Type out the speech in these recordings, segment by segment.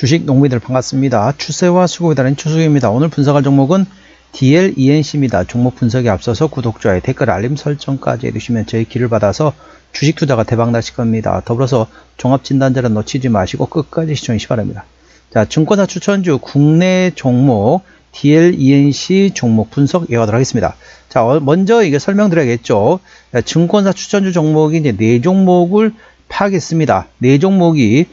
주식 농민들 반갑습니다. 추세와 수급에 따른 추수입니다. 오늘 분석할 종목은 DLENC입니다. 종목 분석에 앞서서 구독자의 댓글 알림 설정까지 해두시면 저희 길을 받아서 주식 투자가 대박 나실 겁니다. 더불어서 종합진단자를 놓치지 마시고 끝까지 시청하시기 바랍니다. 자, 증권사 추천주 국내 종목 DLENC 종목 분석 이어가도록 하겠습니다. 자, 어, 먼저 이게 설명드려야겠죠. 자, 증권사 추천주 종목이 이제 네 종목을 파악했습니다. 네 종목이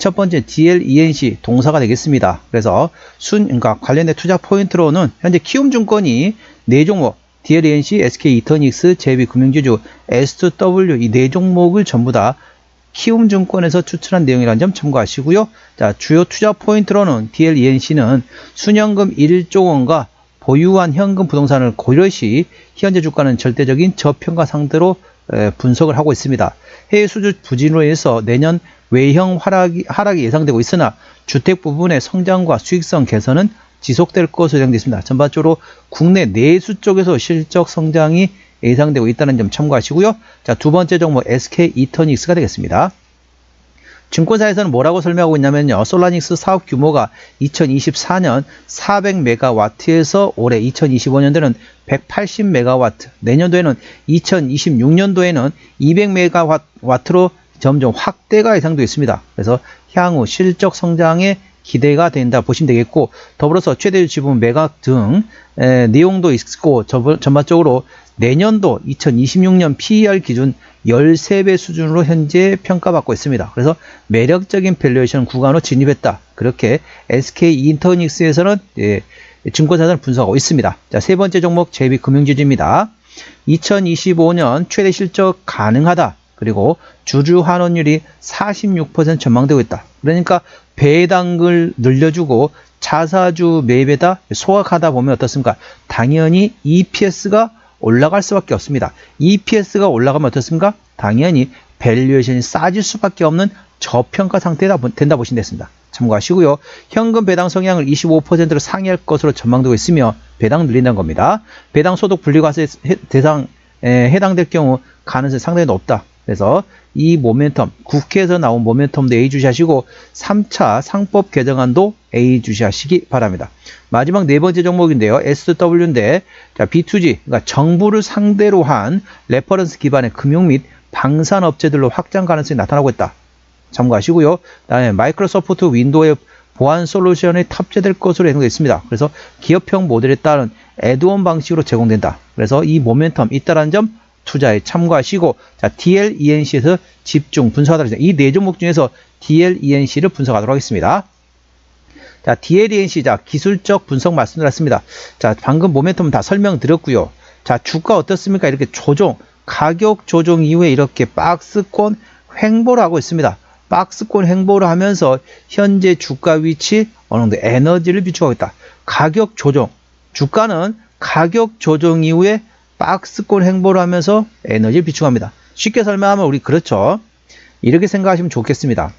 첫 번째 DLENC 동사가 되겠습니다. 그래서 순 그러니까 관련된 투자 포인트로는 현재 키움증권이 네 종목 DLENC, SK 이터닉스, JB금융지주, S2W 이 네 종목을 전부 다 키움증권에서 추천한 내용이라는 점 참고하시고요. 자, 주요 투자 포인트로는 DLENC는 순현금 1조 원과 보유한 현금 부동산을 고려시 현재 주가는 절대적인 저평가 상태로 분석을 하고 있습니다. 해외 수주 부진으로 인해서 내년 외형 하락이, 하락이 예상되고 있으나 주택 부분의 성장과 수익성 개선은 지속될 것으로 예상되어 습니다 전반적으로 국내 내수 쪽에서 실적 성장이 예상되고 있다는 점 참고하시고요. 자, 두 번째 종목 SK 이터닉스가 되겠습니다. 증권사에서는 뭐라고 설명하고 있냐면요. 솔라닉스 사업 규모가 2024년 400메가와트에서 올해 2025년도에는 180메가와트, 내년도에는 2026년도에는 200메가와트로 점점 확대가 예상되어 있습니다. 그래서 향후 실적 성장에 기대가 된다 보시면 되겠고 더불어서 최대 지분 매각 등 에, 내용도 있고 전반적으로 내년도 2026년 PER 기준 13배 수준으로 현재 평가받고 있습니다. 그래서 매력적인 밸류에이션 구간으로 진입했다. 그렇게 SK 인터닉스에서는 예, 증권사를 분석하고 있습니다. 자, 세 번째 종목 JB금융지주입니다. 2025년 최대 실적 가능하다. 그리고 주주 환원율이 46% 전망되고 있다. 그러니까 배당을 늘려주고 자사주 매입에다 소각하다 보면 어떻습니까? 당연히 EPS가 올라갈 수밖에 없습니다. EPS가 올라가면 어떻습니까? 당연히 밸류에이션이 싸질 수밖에 없는 저평가 상태가 된다 보시면 됐습니다. 참고하시고요. 현금 배당 성향을 25%로 상회할 것으로 전망되고 있으며 배당 늘린다는 겁니다. 배당 소득 분리과세 대상 에 해당될 경우 가능성이 상당히 높다. 그래서 이 모멘텀, 국회에서 나온 모멘텀도 A 주시하시고 3차 상법 개정안도 A 주시하시기 바랍니다. 마지막 네 번째 종목인데요. SW인데 자, B2G, 그러니까 정부를 상대로 한 레퍼런스 기반의 금융 및 방산 업체들로 확장 가능성이 나타나고 있다. 참고하시고요. 다음에 마이크로소프트 윈도우의 보안 솔루션이 탑재될 것으로 예상되어 있습니다. 그래서 기업형 모델에 따른 애드온 방식으로 제공된다. 그래서 이 모멘텀 있다라는 점 투자에 참고하시고 자 DLENC에서 집중 분석하도록 하겠습니다. 이 네 종목 중에서 DLENC를 분석하도록 하겠습니다. 자 DLENC 자 기술적 분석 말씀드렸습니다. 자 방금 모멘텀 다 설명드렸고요. 자 주가 어떻습니까? 이렇게 조정 가격 조정 이후에 이렇게 박스권 횡보를 하고 있습니다. 박스권 횡보를 하면서 현재 주가 위치 어느 정도 에너지를 비추고 있다. 가격 조정 주가는 가격 조정 이후에 박스권 행보를 하면서 에너지를 비축합니다. 쉽게 설명하면 우리 그렇죠. 이렇게 생각하시면 좋겠습니다.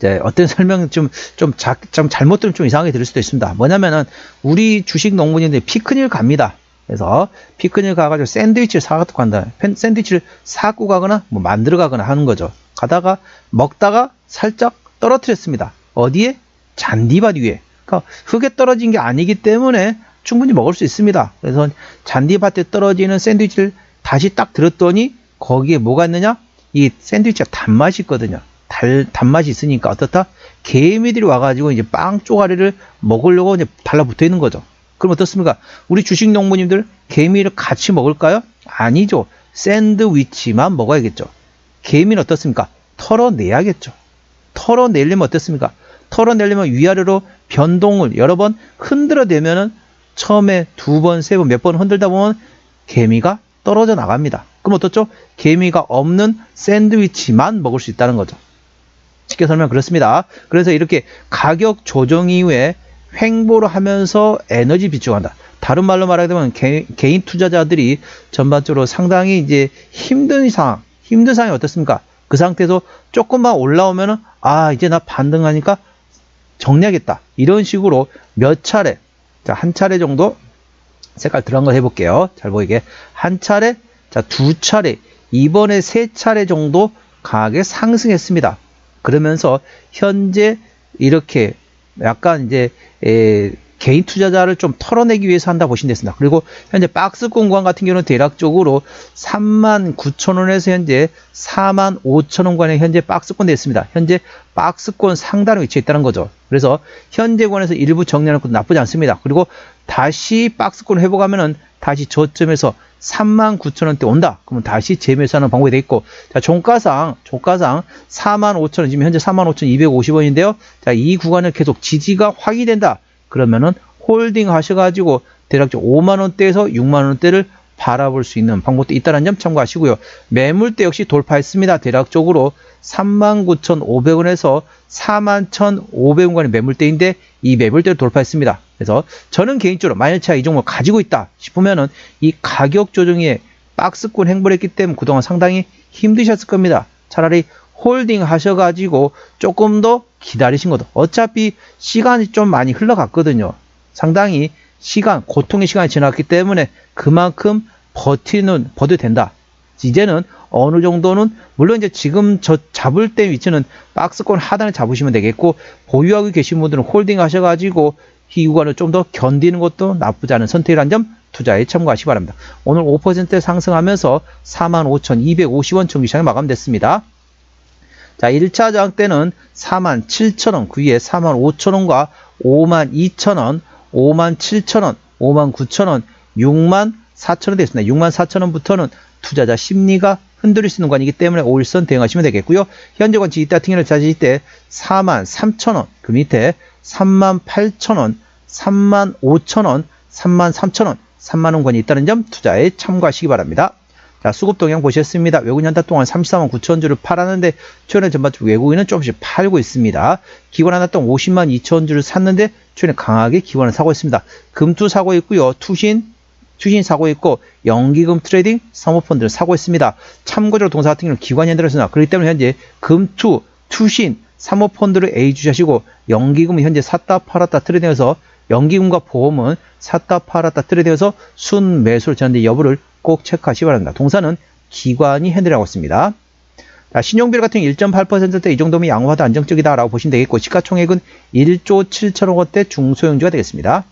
네, 어떤 설명 좀, 좀, 잘못 들으면 좀 이상하게 들을 수도 있습니다. 뭐냐면은, 우리 주식 농부님들 피크닉 갑니다. 그래서 피크닉 가가지고 샌드위치를 사갖고 간다. 샌드위치를 사갖고 가거나 뭐 만들어 가거나 하는 거죠. 가다가 먹다가 살짝 떨어뜨렸습니다. 어디에? 잔디밭 위에. 그러니까 흙에 떨어진 게 아니기 때문에 충분히 먹을 수 있습니다. 그래서 잔디밭에 떨어지는 샌드위치를 다시 딱 들었더니 거기에 뭐가 있느냐? 이 샌드위치가 단맛이 있거든요. 달, 단맛이 있으니까 어떻다? 개미들이 와가지고 이제 빵 쪼가리를 먹으려고 이제 달라붙어 있는 거죠. 그럼 어떻습니까? 우리 주식 농부님들 개미를 같이 먹을까요? 아니죠. 샌드위치만 먹어야겠죠. 개미는 어떻습니까? 털어내야겠죠. 털어내려면 어떻습니까? 털어내려면 위아래로 변동을 여러 번 흔들어내면은 처음에 두 번, 세 번, 몇 번 흔들다 보면 개미가 떨어져 나갑니다. 그럼 어떻죠? 개미가 없는 샌드위치만 먹을 수 있다는 거죠. 쉽게 설명 그렇습니다. 그래서 이렇게 가격 조정 이후에 횡보를 하면서 에너지 비축한다. 다른 말로 말하자면 개, 개인 투자자들이 전반적으로 상당히 이제 힘든 상황, 힘든 상황이 어떻습니까? 그 상태에서 조금만 올라오면은 아 이제 나 반등하니까 정리하겠다. 이런 식으로 몇 차례 자, 한 차례 정도 색깔 들어간 거 해볼게요. 잘 보이게. 한 차례, 자, 두 차례, 이번에 세 차례 정도 강하게 상승했습니다. 그러면서 현재 이렇게 약간 이제 에, 개인 투자자를 좀 털어내기 위해서 한다 보시면 되겠습니다. 그리고 현재 박스 공간 같은 경우는 대략적으로 3만 9천 원에서 현재 4만 5천 원간의 현재 박스권 되어 있습니다. 현재 박스권 상단에 위치해 있다는 거죠. 그래서 현재 권에서 일부 정리하는 것도 나쁘지 않습니다. 그리고 다시 박스권 회복하면은 다시 저점에서 3만 9천 원대 온다. 그러면 다시 재매수하는 방법이 돼 있고, 자 종가상 종가상 4만 5천 원 지금 현재 4만 5천 250원인데요. 자 이 구간을 계속 지지가 확인된다. 그러면은 홀딩 하셔가지고 대략적 5만 원대에서 6만 원대를 바라볼 수 있는 방법도 있다는 점 참고하시고요. 매물대 역시 돌파했습니다. 대략적으로 39,500원에서 41,500원간의 매물대인데 이 매물대를 돌파했습니다. 그래서 저는 개인적으로 만일 제가 이 종목 가지고 있다 싶으면은 이 가격 조정에 박스권 행보를 했기 때문에 그동안 상당히 힘드셨을 겁니다. 차라리 홀딩 하셔가지고 조금 더 기다리신 것도 어차피 시간이 좀 많이 흘러갔거든요. 상당히 시간, 고통의 시간이 지났기 때문에 그만큼 버티는, 버텨도 된다. 이제는 어느 정도는, 물론 이제 지금 저 잡을 때 위치는 박스권 하단에 잡으시면 되겠고, 보유하고 계신 분들은 홀딩 하셔가지고, 이 구간을 좀 더 견디는 것도 나쁘지 않은 선택이라는 점 투자에 참고하시기 바랍니다. 오늘 5% 상승하면서 45,250원 정기 시장에 마감됐습니다. 자, 1차 저항 때는 47,000원, 그 위에 45,000원과 52,000원, 57,000원, 59,000원, 64,000원 되겠습니다. 64,000원부터는 투자자 심리가 흔들릴 수 있는 관이기 때문에 5일선 대응하시면 되겠고요. 현재권 지지 같은 경우를 찾으실 때 43,000원, 그 밑에 38,000원, 35,000원, 33,000원, 3만원 권이 있다는 점 투자에 참고하시기 바랍니다. 자, 수급 동향 보셨습니다. 외국인 한달 동안 34만 9천 주를 팔았는데 최근에 전반적으로 외국인은 조금씩 팔고 있습니다. 기관 하나 동안 50만 2천 주를 샀는데 최근에 강하게 기관을 사고 있습니다. 금투 사고 있고요. 투신 투신 사고 있고 연기금 트레이딩 사모펀드를 사고 있습니다. 참고적으로 동사 같은 경우는 기관이 흔들었으나 그렇기 때문에 현재 금투 투신 사모펀드를 A 주시하시고 연기금은 현재 샀다 팔았다 트레이딩해서 연기금과 보험은 샀다 팔았다 트레이딩해서 순 매수를 전하는데 여부를 꼭 체크하시기 바랍니다. 동사는 기관이 핸들하고 있습니다. 자, 신용비율 같은 1.8%대 이 정도면 양호하다 안정적이다라고 보시면 되겠고 시가총액은 1조 7천억 원대 중소형주가 되겠습니다.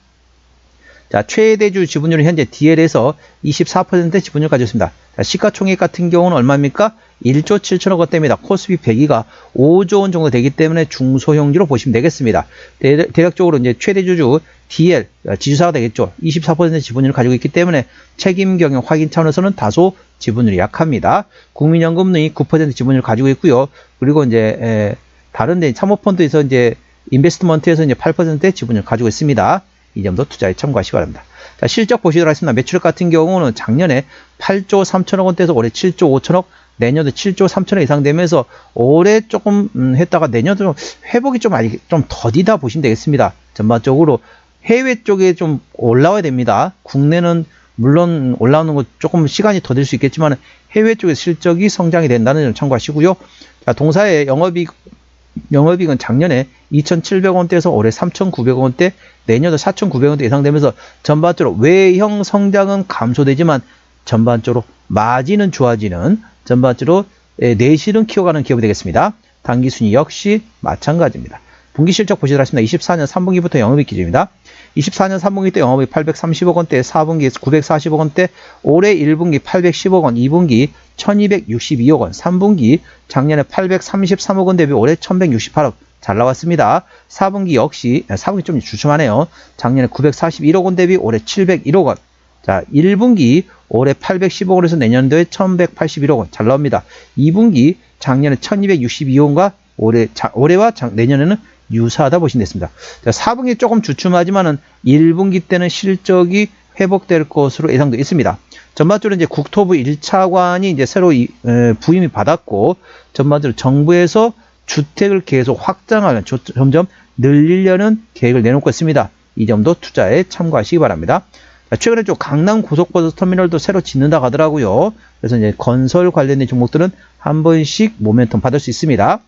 자, 최대주 지분율은 현재 DL에서 24% 지분율 가지고 있습니다. 자, 시가총액 같은 경우는 얼마입니까? 1조 7천억 원대입니다. 코스피 100위가 5조 원 정도 되기 때문에 중소형주로 보시면 되겠습니다. 대, 략 적으로 이제 최대주주 DL 지주사가 되겠죠. 24% 지분율을 가지고 있기 때문에 책임 경영 확인 차원에서는 다소 지분율이 약합니다. 국민연금이 9% 지분율을 가지고 있고요. 그리고 이제 에, 다른 데 사모펀드에서 이제 인베스트먼트에서 이제 8%의 지분율을 가지고 있습니다. 이 점도 투자에 참고하시기 바랍니다. 자, 실적 보시도록 하겠습니다. 매출 같은 경우는 작년에 8조 3천억 원대에서 올해 7조 5천억, 내년도 7조 3천억 이상 되면서 올해 조금 음, 했다가 내년도 회복이 좀 아직 좀 더디다 보시면 되겠습니다. 전반적으로 해외 쪽에 좀 올라와야 됩니다. 국내는 물론 올라오는 거 조금 시간이 더들수 있겠지만 해외 쪽의 실적이 성장이 된다는 점 참고하시고요. 자, 동사의 영업이익 영업이익은 작년에 2,700원대에서 올해 3,900원대, 내년도 4,900원대 예상되면서 전반적으로 외형 성장은 감소되지만 전반적으로 마진은 좋아지는 전반적으로 내실은 키워가는 기업이 되겠습니다. 단기 순위 역시 마찬가지입니다. 분기 실적 보시도록 하겠습니다. 24년 3분기부터 영업이익 기준입니다. 24년 3분기 때 영업이 830억 원대, 4분기 940억 원대, 올해 1분기 810억 원, 2분기 1262억 원, 3분기 작년에 833억 원 대비 올해 1168억 잘 나왔습니다. 4분기 역시 4분기 아, 좀 주춤하네요. 작년에 941억 원 대비 올해 701억 원. 자, 1분기 올해 810억 원에서 내년도에 1181억 원 잘 나옵니다. 2분기 작년에 1262억원과 올해 자, 올해와 작, 내년에는 유사하다 보시면 됐습니다. 자, 4분기 조금 주춤하지만은 1분기 때는 실적이 회복될 것으로 예상도 있습니다. 전반적으로 이제 국토부 1차관이 이제 새로 이, 에, 부임이 받았고 전반적으로 정부에서 주택을 계속 확장하는 점점 늘리려는 계획을 내놓고 있습니다. 이 점도 투자에 참고하시기 바랍니다. 자, 최근에 좀 강남 고속버스 터미널도 새로 짓는다 하더라고요. 그래서 이제 건설 관련된 종목들은 한 번씩 모멘텀 받을 수 있습니다.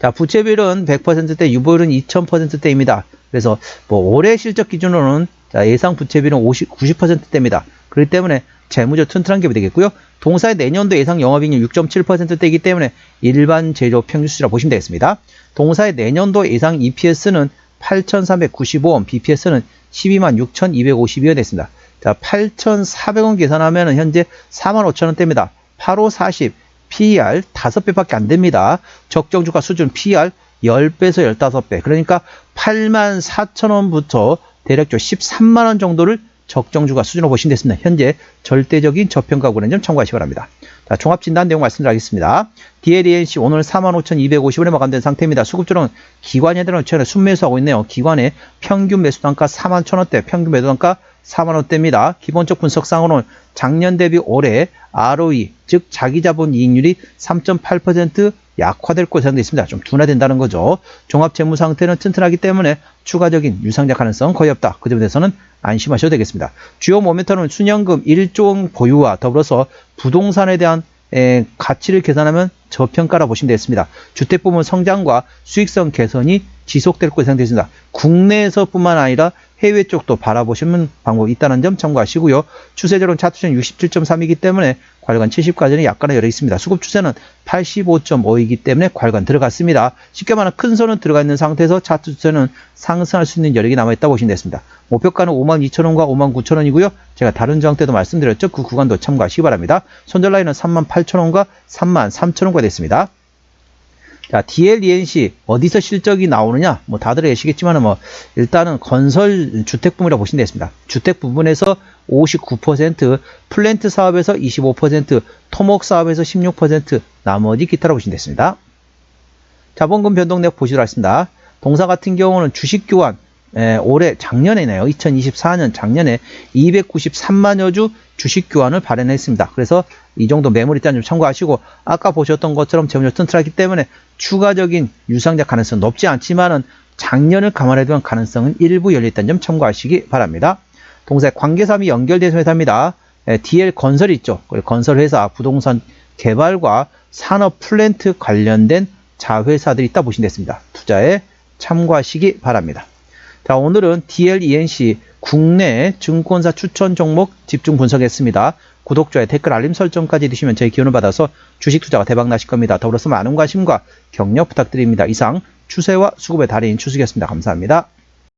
자, 부채비율은 100%대, 유보율은 2000%대입니다. 그래서 뭐 올해 실적 기준으로는 자, 예상 부채비율은 50, 90%대입니다. 그렇기 때문에 재무적 튼튼한 기업이 되겠고요. 동사의 내년도 예상 영업이익률 6.7%대이기 때문에 일반 재료 평균 수치라 보시면 되겠습니다. 동사의 내년도 예상 EPS는 8,395원, BPS는 12만 6,252원 됐습니다. 자, 8,400원 계산하면 현재 4만 5천원대입니다. 8호 40, PER 5배밖에 안 됩니다. 적정 주가 수준 PER 10배에서 15배. 그러니까 8만 4천원부터 대략적으로 13만원 정도를 적정 주가 수준으로 보시면 됐습니다. 현재 절대적인 저평가구라는 점 참고하시기 바랍니다. 자, 종합 진단 내용 말씀드리겠습니다. DLENC 오늘 45,250원에 마감된 상태입니다. 수급주는 기관에 대한 최근에 순매수하고 있네요. 기관의 평균 매수 단가 4만 1,000원대, 평균 매도 단가 4만 원대입니다. 기본적 분석상으로는 작년 대비 올해 ROE, 즉 자기자본 이익률이 3.8% 약화될 것으로 예상되어 있습니다. 좀 둔화된다는 거죠. 종합 재무 상태는 튼튼하기 때문에 추가적인 유상작 가능성 거의 없다. 그 점에 대해서는 안심하셔도 되겠습니다. 주요 모멘텀은 순연금 1조 원 보유와 더불어서 부동산에 대한 에, 가치를 계산하면 저평가라 보시면 되겠습니다. 주택 부문 성장과 수익성 개선이 지속될 것으로 예상되습니다. 국내에서뿐만 아니라 해외 쪽도 바라보시는 방법이 있다는 점 참고하시고요. 추세적으로는 차트는 67.3이기 때문에 관련 70까지는 약간의 열려 있습니다. 수급 추세는 85.5이기 때문에 관련 들어갔습니다. 쉽게 말하면 큰 손은 들어가 있는 상태에서 차트 추세는 상승할 수 있는 여력이 남아있다고 보시면 되겠습니다. 목표가는 52,000원과 59,000원이고요. 제가 다른 저항 때도 말씀드렸죠. 그 구간도 참고하시기 바랍니다. 손절 라인은 38,000원과 33,000원과 됐습니다. 자, DLENC 어디서 실적이 나오느냐? 뭐 다들 아시겠지만 뭐 일단은 건설 주택 부문이라고 보시면 되겠습니다. 주택 부분에서 59%, 플랜트 사업에서 25%, 토목 사업에서 16%, 나머지 기타라고 보시면 되겠습니다. 자본금 변동 내역 보시도록 하겠습니다. 동사 같은 경우는 주식 교환 에, 올해 작년에네요. 2024년 작년에 293만여 주 주식 교환을 발행했습니다. 그래서 이 정도 매물이 있다는 점 참고하시고 아까 보셨던 것처럼 재무적 튼튼하기 때문에 추가적인 유상작 가능성 높지 않지만은 작년을 감안해 두면 가능성은 일부 열려 있다는 점 참고하시기 바랍니다. 동사 관계사이 연결돼서 회사입니다. 에, DL 건설 있죠. 건설 회사, 부동산 개발과 산업 플랜트 관련된 자회사들이 있다 보시면 됐습니다. 투자에 참고하시기 바랍니다. 자, 오늘은 DLENC 국내 증권사 추천 종목 집중 분석했습니다. 구독, 좋아요, 댓글, 알림 설정까지 해주시면 저희 기운을 받아서 주식 투자가 대박 나실 겁니다. 더불어서 많은 관심과 격려 부탁드립니다. 이상 추세와 수급의 달인 추수기였습니다. 감사합니다.